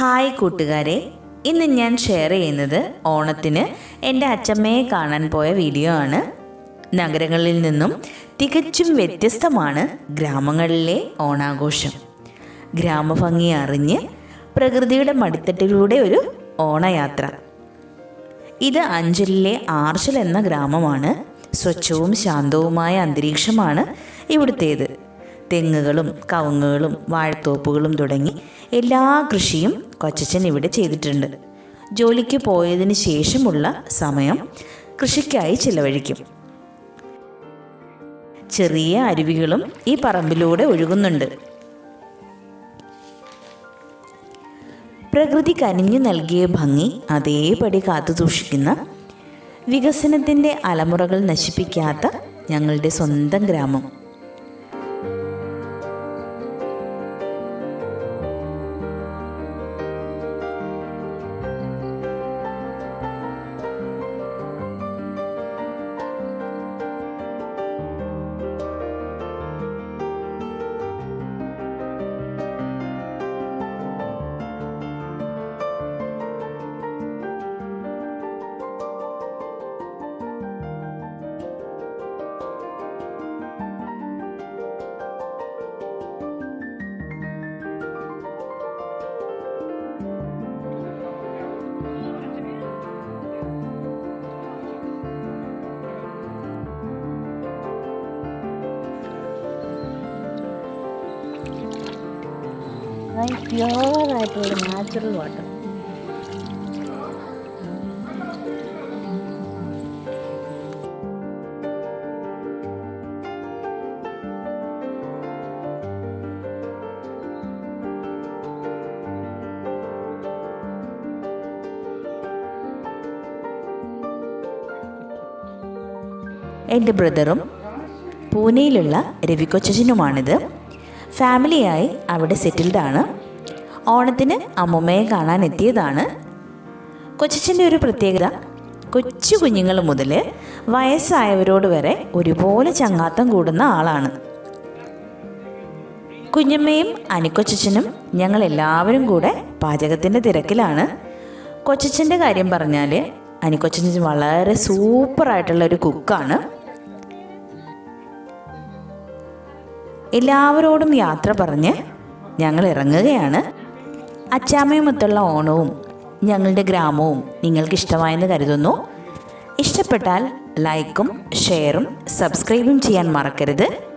Hi കൂട്ടുകാരെ ഇന്ന് ഞാൻ ഷെയർ ചെയ്യുന്നത് ഓണത്തിന് എന്റെ അച്ചമ്മയെ കാണാൻ പോയ വീഡിയോ ആണ്. നഗരങ്ങളിൽ നിന്നും തികച്ചും വ്യത്യസ്തമാണ് ഗ്രാമങ്ങളിലെ ഓണാഘോഷം. ഗ്രാമഭംഗി അറിഞ്ഞ് പ്രകൃതിയുടെ മടിത്തട്ടിലൂടെ ഒരു ഓണയാത്ര. ഇത് അഞ്ചലിലെ ആർച്ചൽ എന്ന ഗ്രാമമാണ്. സ്വച്ഛവും ശാന്തവുമായ അന്തരീക്ഷമാണ് ഇവിടുത്തേത്. തെങ്ങുകളും കവുങ്ങുകളും വാഴത്തോപ്പുകളും തുടങ്ങി എല്ലാ കൃഷിയും കൊച്ചച്ചൻ ഇവിടെ ചെയ്തിട്ടുണ്ട്. ജോലിക്ക് പോയതിന് ശേഷമുള്ള സമയം കൃഷിക്കായി ചിലവഴിക്കും. ചെറിയ അരുവികളും ഈ പറമ്പിലൂടെ ഒഴുകുന്നുണ്ട്. പ്രകൃതി കനിഞ്ഞു നൽകിയ ഭംഗി അതേപടി കാത്തു സൂക്ഷിക്കുന്ന വികസനത്തിന്റെ അലമുറകൾ നശിപ്പിക്കാത്ത ഞങ്ങളുടെ സ്വന്തം ഗ്രാമം. പ്യുവറായിട്ടുള്ള നാച്ചുറൽ വാട്ടർ. എന്റെ ബ്രദറും പൂനെയിലുള്ള രവിക്കൊച്ചനുമാണിത്. ഫാമിലിയായി അവിടെ സെറ്റിൽഡാണ്. ഓണത്തിന് അമ്മുമ്മയെ കാണാൻ എത്തിയതാണ് കൊച്ചച്ഛന്റെ ഒരു പ്രത്യേകത കൊച്ചു കുഞ്ഞുങ്ങൾ മുതൽ വയസ്സായവരോട് വരെ ഒരുപോലെ ചങ്ങാത്തം കൂടുന്ന ആളാണ്. കുഞ്ഞമ്മയും അനിക്കൊച്ചനും ഞങ്ങൾ എല്ലാവരും കൂടെ പാചകത്തിന്റെ തിരക്കിലാണ്. കൊച്ചച്ഛന്റെ കാര്യം പറഞ്ഞാൽ അനിക്കൊച്ചൻ വളരെ സൂപ്പറായിട്ടുള്ള ഒരു കുക്കാണ്. എല്ലാവരോടും യാത്ര പറഞ്ഞ് ഞങ്ങൾ ഇറങ്ങുകയാണ്. അച്ചാമ്മയുമൊത്തുള്ള ഓണവും ഞങ്ങളുടെ ഗ്രാമവും നിങ്ങൾക്ക് ഇഷ്ടമായെന്ന് കരുതുന്നു. ഇഷ്ടപ്പെട്ടാൽ ലൈക്കും ഷെയറും സബ്സ്ക്രൈബും ചെയ്യാൻ മറക്കരുത്.